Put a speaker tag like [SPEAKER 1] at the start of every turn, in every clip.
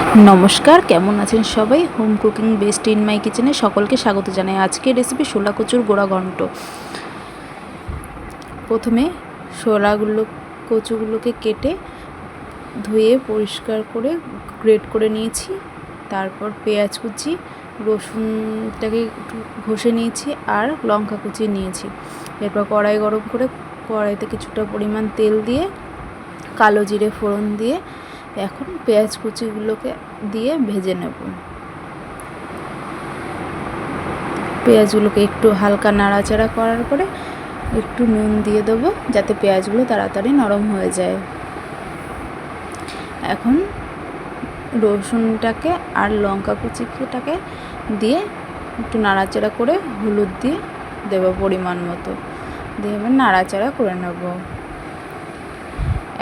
[SPEAKER 1] নমস্কার, কেমন আছেন সবাই? Home cooking best in my কিচেনে সকলকে স্বাগত জানাই আজকের রেসিপি শোলা কচুর গোড়া ঘন্ট। প্রথমে শোলাগুলো কচুগুলোকে কেটে ধুয়ে পরিষ্কার করে গ্রেট করে নিয়েছি। তারপর পেঁয়াজ কুচি, রসুনটাকে একটু ঘষে নিয়েছি আর লঙ্কা কুচি নিয়েছি। এরপর কড়াই গরম করে কড়াইতে কিছুটা পরিমাণ তেল দিয়ে কালো জিরে ফোড়ন দিয়ে এখন পেঁয়াজ কুচিগুলোকে দিয়ে ভেজে নেব। পেঁয়াজগুলোকে একটু হালকা নাড়াচাড়া করার পরে একটু নুন দিয়ে দেবো যাতে পেঁয়াজগুলো তাড়াতাড়ি নরম হয়ে যায়। এখন রসুনটাকে আর লঙ্কা কুচিটাকে দিয়ে একটু নাড়াচাড়া করে হলুদ দিয়ে দেবো পরিমাণ মতো। দিয়ে এবার নাড়াচাড়া করে নেব।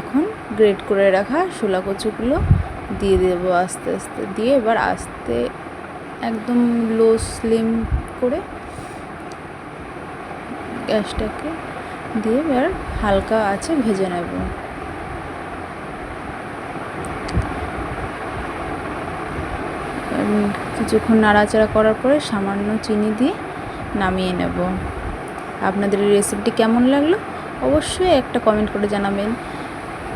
[SPEAKER 1] এখন গ্রেট করে রাখা শোলা কচুগুলো দিয়ে দেবো আস্তে আস্তে। দিয়ে এবার আস্তে একদম লো স্লিম করে গ্যাসটাকে দিয়ে এবার হালকা আছে ভেজে নেব। কিছুক্ষণ নাড়াচাড়া করার পরে সামান্য চিনি দিয়ে নামিয়ে নেব। আপনাদের রেসিপিটি কেমন লাগল? অবশ্যই একটা কমেন্ট করে জানাবেন।